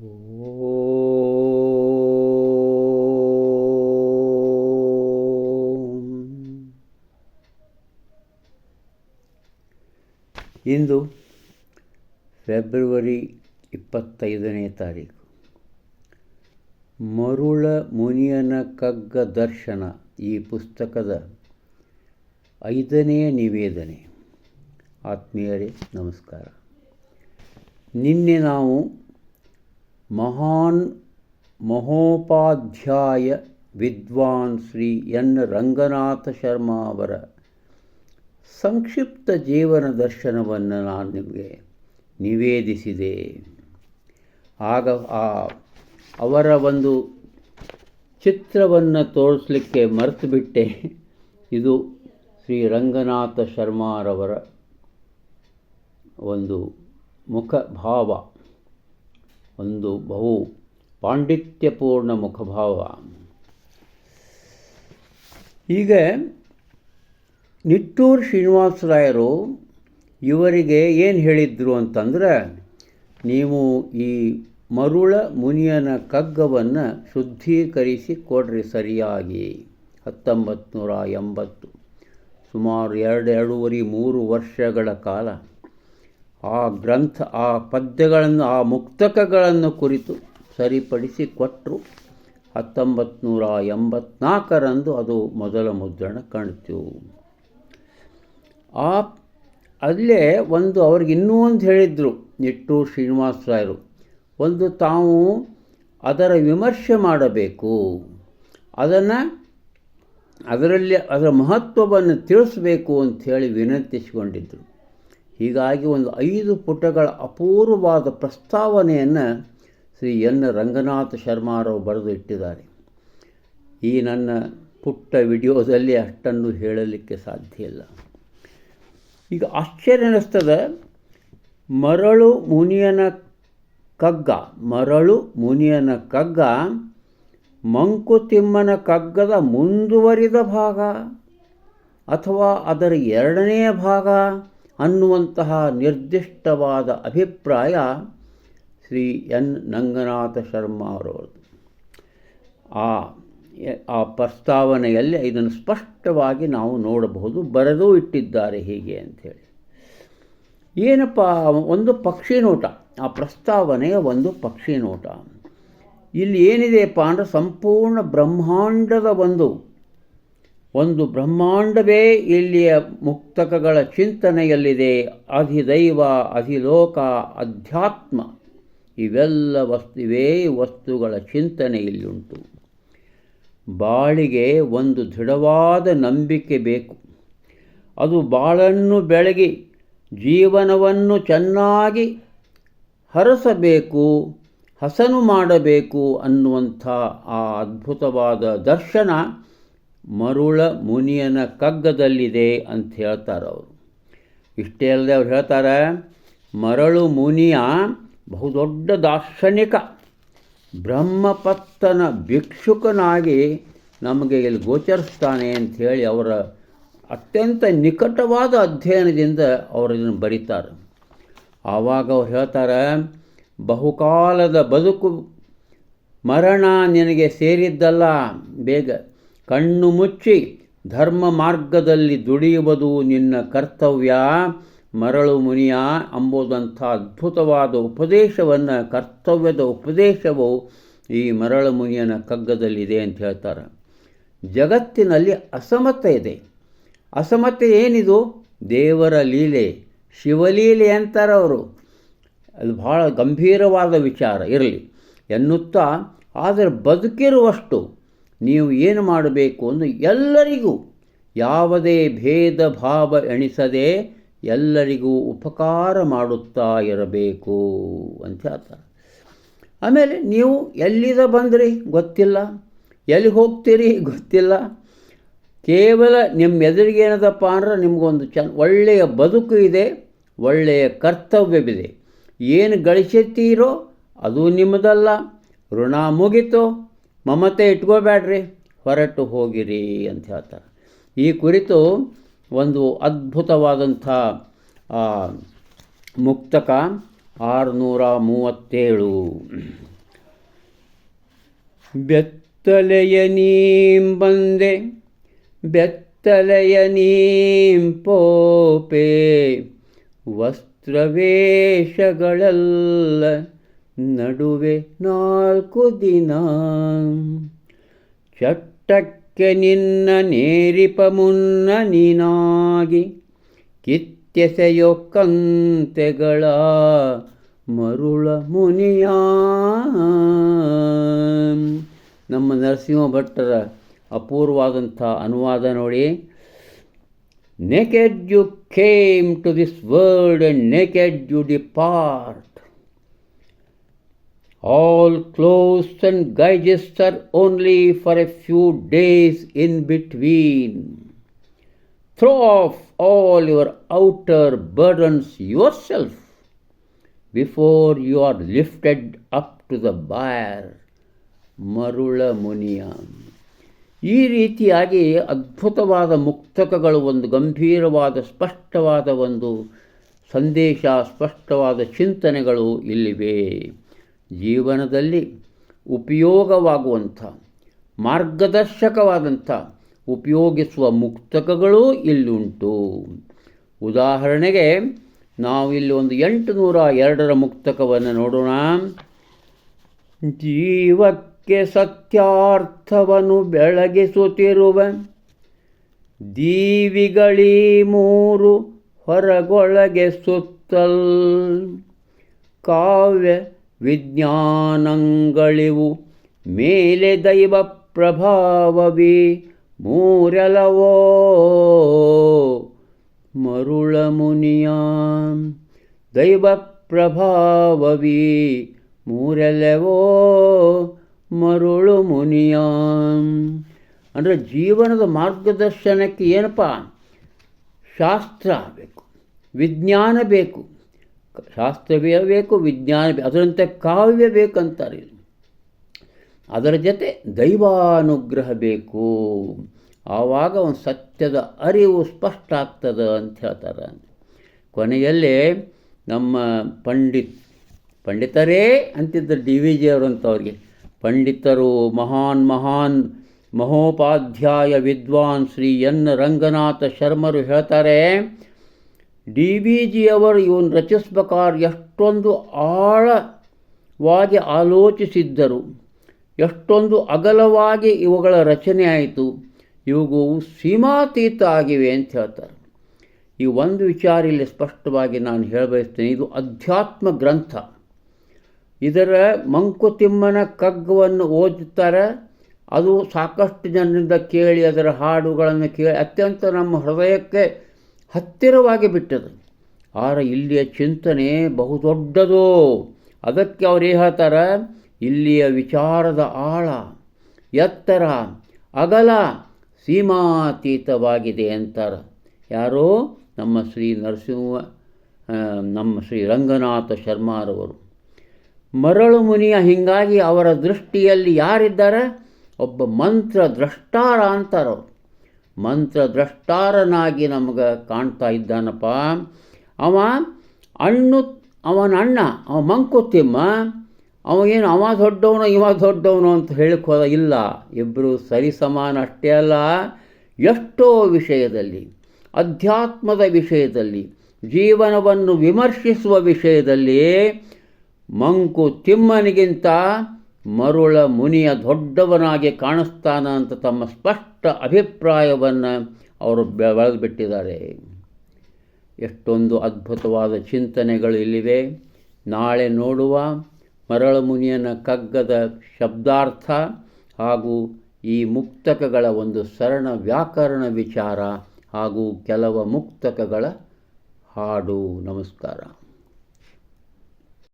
ಇಂದು February ಇಪ್ಪತ್ತೈದನೇ ತಾರೀಕು. ಮರುಳ ಮುನಿಯನ ಕಗ್ಗ ದರ್ಶನ ಈ ಪುಸ್ತಕದ ಐದನೇ ನಿವೇದನೆ. ಆತ್ಮೀಯರೇ, ನಮಸ್ಕಾರ. ನಿನ್ನೆ ನಾವು ಮಹಾನ್ ಮಹೋಪಾಧ್ಯಾಯ ವಿದ್ವಾನ್ ಶ್ರೀ ಎನ್. ರಂಗನಾಥ ಶರ್ಮಾ ಅವರ ಸಂಕ್ಷಿಪ್ತ ಜೀವನ ದರ್ಶನವನ್ನು ನಾನು ನಿಮಗೆ ನಿವೇದಿಸಿದೆ. ಆಗ ಆ ಅವರ ಒಂದು ಚಿತ್ರವನ್ನು ತೋರಿಸಲಿಕ್ಕೆ ಮರೆತು ಬಿಟ್ಟೆ ಇದು ಶ್ರೀ ರಂಗನಾಥ ಶರ್ಮಾರವರ ಒಂದು ಮುಖಭಾವ ಒಂದು ಬಹು ಪಾಂಡಿತ್ಯಪೂರ್ಣ ಮುಖಭಾವ. ಈಗ ನಿಟ್ಟೂರು ಶ್ರೀನಿವಾಸರಾಯರು ಇವರಿಗೆ ಏನು ಹೇಳಿದ್ರು ಅಂತಂದ್ರೆ, ನೀವು ಈ ಮರುಳ ಮುನಿಯನ ಕಗ್ಗವನ್ನು ಶುದ್ಧೀಕರಿಸಿ ಕೊಡ್ರಿ ಸರಿಯಾಗಿ. ಹತ್ತೊಂಬತ್ತು ನೂರ ಎಂಬತ್ತು, ಸುಮಾರು ಎರಡು ಎರಡೂವರೆ ಮೂರು ವರ್ಷಗಳ ಕಾಲ. ಆ ಗ್ರಂಥ, ಆ ಪದ್ಯಗಳನ್ನು, ಆ ಮುಕ್ತಕಗಳನ್ನು ಕುರಿತು ಸರಿಪಡಿಸಿ ಕೊಟ್ಟರು ಹತ್ತೊಂಬತ್ತು ನೂರ ಎಂಬತ್ನಾಲ್ಕರಂದು ಅದು ಮೊದಲ ಮುದ್ರಣ ಕಾಣ್ತು ಆ, ಅಲ್ಲೇ ಒಂದು ಅವ್ರಿಗೆ ಇನ್ನೂ ಒಂದು ಹೇಳಿದರು ನಿಟ್ಟೂರು ಶ್ರೀನಿವಾಸರಾಯರು ಒಂದು ತಾವು ಅದರ ವಿಮರ್ಶೆ ಮಾಡಬೇಕು, ಅದನ್ನು ಅದರಲ್ಲಿ ಅದರ ಮಹತ್ವವನ್ನು ತಿಳಿಸಬೇಕು ಅಂಥೇಳಿ ವಿನಂತಿಸಿಕೊಂಡಿದ್ದರು ಹೀಗಾಗಿ ಒಂದು ಐದು ಪುಟಗಳ ಅಪೂರ್ವವಾದ ಪ್ರಸ್ತಾವನೆಯನ್ನು ಶ್ರೀ ಎನ್ ರಂಗನಾಥ ಶರ್ಮಾರವರು ಬರೆದು ಇಟ್ಟಿದ್ದಾರೆ. ಈ ನನ್ನ ಪುಟ್ಟ ವಿಡಿಯೋದಲ್ಲಿ ಅಷ್ಟನ್ನು ಹೇಳಲಿಕ್ಕೆ ಸಾಧ್ಯ ಇಲ್ಲ. ಈಗ ಆಶ್ಚರ್ಯ ಅನ್ನಿಸ್ತದೆ ಮರಳು ಮುನಿಯನ ಕಗ್ಗ, ಮರಳು ಮುನಿಯನ ಕಗ್ಗ, ಮಂಕುತಿಮ್ಮನ ಕಗ್ಗದ ಮುಂದುವರಿದ ಭಾಗ ಅಥವಾ ಅದರ ಎರಡನೆಯ ಭಾಗ? ಅನ್ನುವಂತಹ ನಿರ್ದಿಷ್ಟವಾದ ಅಭಿಪ್ರಾಯ ಶ್ರೀ ಎನ್. ನಂಗನಾಥ ಶರ್ಮ ಅವರವರದು ಆ ಆ ಪ್ರಸ್ತಾವನೆಯಲ್ಲಿ ಇದನ್ನು ಸ್ಪಷ್ಟವಾಗಿ ನಾವು ನೋಡಬಹುದು, ಬರೆದೂ ಇಟ್ಟಿದ್ದಾರೆ ಹೀಗೆ ಅಂಥೇಳಿ. ಏನಪ್ಪ, ಒಂದು ಪಕ್ಷಿ ನೋಟ, ಆ ಪ್ರಸ್ತಾವನೆಯ ಒಂದು ಪಕ್ಷಿ ನೋಟ. ಇಲ್ಲಿ ಏನಿದೆಯಪ್ಪ ಅಂದರೆ ಸಂಪೂರ್ಣ ಬ್ರಹ್ಮಾಂಡದ ಒಂದು ಒಂದು ಬ್ರಹ್ಮಾಂಡವೇ ಇಲ್ಲಿಯ ಮುಕ್ತಕಗಳ ಚಿಂತನೆಯಲ್ಲಿದೆ. ಅಧಿದೈವ, ಅಧಿಲೋಕ, ಅಧ್ಯಾತ್ಮ. ಇವೆಲ್ಲ ವಸ್ತುವೇ ವಸ್ತುಗಳ ಚಿಂತನೆ ಇಲ್ಲಿಯುಂಟು ಬಾಳಿಗೆ ಒಂದು ದೃಢವಾದ ನಂಬಿಕೆ ಬೇಕು. ಅದು ಬಾಳನ್ನು ಬೆಳಗಿ, ಜೀವನವನ್ನು ಚೆನ್ನಾಗಿ ಹರಸಬೇಕು, ಹಸನು ಮಾಡಬೇಕು ಅನ್ನುವಂಥ ಆ ಅದ್ಭುತವಾದ ದರ್ಶನ ಮರುಳ ಮುನಿಯನ ಕಗ್ಗದಲ್ಲಿದೆ ಅಂತ ಹೇಳ್ತಾರೆ ಅವರು. ಇಷ್ಟೇ ಅಲ್ಲದೆ ಅವ್ರು ಹೇಳ್ತಾರೆ, ಮರಳು ಮುನಿಯ ಬಹುದೊಡ್ಡ ದಾರ್ಶನಿಕ, ಬ್ರಹ್ಮಪತ್ತನ ಭಿಕ್ಷುಕನಾಗಿ ನಮಗೆ ಇಲ್ಲಿ ಗೋಚರಿಸ್ತಾನೆ ಅಂಥೇಳಿ ಅವರ ಅತ್ಯಂತ ನಿಕಟವಾದ ಅಧ್ಯಯನದಿಂದ ಅವರು ಇದನ್ನು ಬರೀತಾರೆ. ಆವಾಗ ಅವ್ರು ಹೇಳ್ತಾರೆ, ಬಹುಕಾಲದ ಬದುಕು ಮರಣ ನಿನಗೆ ಸೇರಿದ್ದಲ್ಲ ಬೇಗ. ಕಣ್ಣು ಮುಚ್ಚಿ ಧರ್ಮ ಮಾರ್ಗದಲ್ಲಿ ದುಡಿಯುವುದು ನಿನ್ನ ಕರ್ತವ್ಯ. ಮರಳು ಮುನಿಯ, ಅಂಬುದಂಥ ಅದ್ಭುತವಾದ ಉಪದೇಶವನ್ನು, ಕರ್ತವ್ಯದ ಉಪದೇಶವು ಈ ಮರಳು ಮುನಿಯನ ಕಗ್ಗದಲ್ಲಿದೆ ಅಂತ ಹೇಳ್ತಾರೆ. ಜಗತ್ತಿನಲ್ಲಿ ಅಸಮತೆ ಇದೆ. ಅಸಮತೆ ಏನಿದು? ದೇವರ ಲೀಲೆ, ಶಿವಲೀಲೆ ಅಂತಾರೆ ಅವರು. ಅದು ಭಾಳ ಗಂಭೀರವಾದ ವಿಚಾರ ಇರಲಿ ಎನ್ನುತ್ತಾ, ಆದರೆ ಬದುಕಿರುವಷ್ಟು ನೀವು ಏನು ಮಾಡಬೇಕು ಅಂದು ಎಲ್ಲರಿಗೂ ಯಾವುದೇ ಭೇದ ಭಾವ ಎಣಿಸದೆ ಎಲ್ಲರಿಗೂ ಉಪಕಾರ ಮಾಡುತ್ತಾ ಇರಬೇಕು ಅಂತ ಹೇಳ್ತಾರೆ. ಆಮೇಲೆ ನೀವು ಎಲ್ಲಿದ ಬಂದ್ರಿ? ಗೊತ್ತಿಲ್ಲ. ಎಲ್ಲಿ ಹೋಗ್ತೀರಿ? ಗೊತ್ತಿಲ್ಲ. ಕೇವಲ ನಿಮ್ಮ ಎದುರಿಗೆ ಏನದಪ್ಪ ಅಂದ್ರೆ ನಿಮಗೊಂದು ಚ ಒಳ್ಳೆಯ ಬದುಕು ಇದೆ, ಒಳ್ಳೆಯ ಕರ್ತವ್ಯವಿದೆ. ಏನು ಗಳಿಸುತ್ತೀರೋ ಅದು ನಿಮ್ಮದಲ್ಲ. ಋಣ ಮುಗಿತು. ಮಮತೆ ಇಟ್ಕೋಬೇಡ್ರಿ ಹೊರಟು ಹೋಗಿರಿ ಅಂತ ಹೇಳ್ತಾರೆ. ಈ ಕುರಿತು ಒಂದು ಅದ್ಭುತವಾದಂಥ ಮುಕ್ತಕ ಆರುನೂರ ಮೂವತ್ತೇಳು. ಬೆತ್ತಲೆಯ ನೀಂ ಬಂದೆ, ಬೆತ್ತಲೆಯ ನೀಂ ಪೋಪೆ, ವಸ್ತ್ರವೇಷಗಳೆಲ್ಲ. ನಡುವೆ ನಾಲ್ಕು ದಿನ. ಚಟ್ಟಕ್ಕೆ ನಿನ್ನ ನೇರಿಪ ಮುನ್ನ ನೀನಾಗಿ, ಕಿತ್ತೆಸೆಯೋ ಕಂತೆಗಳ ಮರುಳ ಮುನಿಯ. ನಮ್ಮ ನರಸಿಂಹ ಭಟ್ಟರ ಅಪೂರ್ವವಾದಂಥ ಅನುವಾದ ನೋಡಿ. Naked you came to this world and naked you depart. All clothes and guides are only for a few days in between. Throw off all your outer burdens yourself before you are lifted up to the byre. Marula Muniya ಈ ರೀತಿಯಾಗಿ ಅದ್ಭುತವಾದ ಮುಕ್ತಕಗಳು ಒಂದು ಗಂಭೀರವಾದ ಸ್ಪಷ್ಟವಾದ ಒಂದು ಸಂದೇಶ ಸ್ಪಷ್ಟವಾದ ಚಿಂತನೆಗಳು ಇಲ್ಲಿವೆ ಜೀವನದಲ್ಲಿ ಉಪಯೋಗವಾಗುವಂಥ, ಮಾರ್ಗದರ್ಶಕವಾದಂಥ, ಉಪಯೋಗಿಸುವ ಮುಕ್ತಕಗಳೂ ಇಲ್ಲುಂಟು. ಉದಾಹರಣೆಗೆ, ನಾವು ಇಲ್ಲಿ ಒಂದು ಎಂಟು ನೂರ ಎರಡರ ಮುಕ್ತಕವನ್ನು ನೋಡೋಣ. ಜೀವಕ್ಕೆ ಸತ್ಯಾರ್ಥವನ್ನು ಬೆಳಗಿಸುತ್ತಿರುವ. ದೀವಿಗಳೀ ಮೂರು ಹೊರಗೊಳಗೆ ಸುತ್ತಲ್. ಕಾವ್ಯ ವಿಜ್ಞಾನಗಳಿವು ಮೇಲೆ ದೈವ ಪ್ರಭಾವವಿ ಮೂರಲವೋ? ಮರುಳ ಮುನಿಯ, ದೈವ ಪ್ರಭಾವವಿ ಮೂರಲವೋ? ಮರುಳು ಮುನಿಯ. ಅಂದರೆ ಜೀವನದ ಮಾರ್ಗದರ್ಶನಕ್ಕೆ ಏನಪ್ಪ? ಶಾಸ್ತ್ರ ಬೇಕು, ವಿಜ್ಞಾನ ಬೇಕು. ಶಾಸ್ತ್ರವೇ ಬೇಕು ವಿಜ್ಞಾನ ಅದರಂತೆ ಕಾವ್ಯ ಬೇಕಂತಾರೆ ಅದರ ಜೊತೆ ದೈವಾನುಗ್ರಹ ಬೇಕು. ಆವಾಗ ಒಂದು ಸತ್ಯದ ಅರಿವು ಸ್ಪಷ್ಟ ಆಗ್ತದೆ ಅಂತ ಹೇಳ್ತಾರೆ. ಕೊನೆಯಲ್ಲಿ ನಮ್ಮ ಪಂಡಿತ್, ಪಂಡಿತರೇ ಅಂತಿದ್ದರು ಡಿ ವಿ ಜಿ ಅವರು ಅಂತವ್ರಿಗೆ ಪಂಡಿತರು ಮಹಾನ್ ಮಹಾನ್ ಮಹೋಪಾಧ್ಯಾಯ ವಿದ್ವಾನ್ ಶ್ರೀ ಎನ್ ರಂಗನಾಥ ಶರ್ಮರು ಹೇಳ್ತಾರೆ ಡಿ ವಿ ಜಿಯವರು ಇವನು ರಚಿಸಬೇಕಾದ್ರೆ ಎಷ್ಟೊಂದು ಆಳವಾಗಿ ಆಲೋಚಿಸಿದ್ದರು. ಎಷ್ಟೊಂದು ಅಗಲವಾಗಿ ಇವುಗಳ ರಚನೆ ಆಯಿತು. ಇವುಗಳು ಸೀಮಾತೀತ ಆಗಿವೆ ಅಂತ ಹೇಳ್ತಾರೆ. ಈ ಒಂದು ವಿಚಾರ ಇಲ್ಲಿ ಸ್ಪಷ್ಟವಾಗಿ ನಾನು ಹೇಳಬಯಸ್ತೇನೆ. ಇದು ಅಧ್ಯಾತ್ಮ ಗ್ರಂಥ. ಇದರ ಮಂಕುತಿಮ್ಮನ ಕಗ್ಗವನ್ನು ಓದುತ್ತಾರೆ. ಅದು ಸಾಕಷ್ಟು ಜನರಿಂದ ಕೇಳಿ ಅದರ ಹಾಡುಗಳನ್ನು ಕೇಳಿ ಅತ್ಯಂತ ನಮ್ಮ ಹೃದಯಕ್ಕೆ ಹತ್ತಿರವಾಗಿ ಬಿಟ್ಟದು. ಆದರೆ ಇಲ್ಲಿಯ ಚಿಂತನೆ ಬಹುದೊಡ್ಡದು. ಅದಕ್ಕೆ ಅವ್ರು ಹೇಳ್ತಾರೆ? ಇಲ್ಲಿಯ ವಿಚಾರದ ಆಳ, ಎತ್ತರ, ಅಗಲ ಸೀಮಾತೀತವಾಗಿದೆ ಅಂತಾರೆ. ಯಾರೋ? ನಮ್ಮ ಶ್ರೀ ನರಸಿಂಹ ನಮ್ಮ ಶ್ರೀ ರಂಗನಾಥ ಶರ್ಮಾರವರು. ಮರಳು ಮುನಿಯ ಹೀಗಾಗಿ ಅವರ ದೃಷ್ಟಿಯಲ್ಲಿ ಯಾರಿದ್ದಾರೆ? ಒಬ್ಬ ಮಂತ್ರ ದ್ರಷ್ಟಾರ ಅಂತಾರವ್ರು ಮಂತ್ರ ನಮ್ಗೆ ಕಾಣ್ತಾ ಇದ್ದಾನಪ್ಪ. ಅವ ಅಣ್ಣು ಅವನ ಅಣ್ಣ, ಅವ ಮಂಕುತಿಮ್ಮ ಅವನೇನು ಅವ ದೊಡ್ಡವನು, ಇವ ದೊಡ್ಡವನು ಅಂತ ಹೇಳಿಕೋದ ಇಲ್ಲ. ಇಬ್ಬರು ಸರಿಸಮಾನ ಅಷ್ಟೇ ಅಲ್ಲ, ಎಷ್ಟೋ ವಿಷಯದಲ್ಲಿ, ಅಧ್ಯಾತ್ಮದ ವಿಷಯದಲ್ಲಿ, ಜೀವನವನ್ನು ವಿಮರ್ಶಿಸುವ ವಿಷಯದಲ್ಲಿ ಮಂಕು ತಿಮ್ಮನಿಗಿಂತ ಮರುಳ ಮುನಿಯ ದೊಡ್ಡವನಾಗಿ ಕಾಣಿಸ್ತಾನ ಅಂತ ತಮ್ಮ ಸ್ಪಷ್ಟ ಅಭಿಪ್ರಾಯವನ್ನು ಅವರು ಬೆಳೆದುಬಿಟ್ಟಿದ್ದಾರೆ. ಎಷ್ಟೊಂದು ಅದ್ಭುತವಾದ ಚಿಂತನೆಗಳು ಇಲ್ಲಿವೆ. ನಾಳೆ ನೋಡುವ ಮರಳ ಮುನಿಯನ ಕಗ್ಗದ ಶಬ್ದಾರ್ಥ ಹಾಗೂ ಈ ಮುಕ್ತಕಗಳ ಒಂದು ಸರಣ ವ್ಯಾಕರಣ ವಿಚಾರ ಹಾಗೂ ಕೆಲವು ಮುಕ್ತಕಗಳ ಹಾಡು. ನಮಸ್ಕಾರ.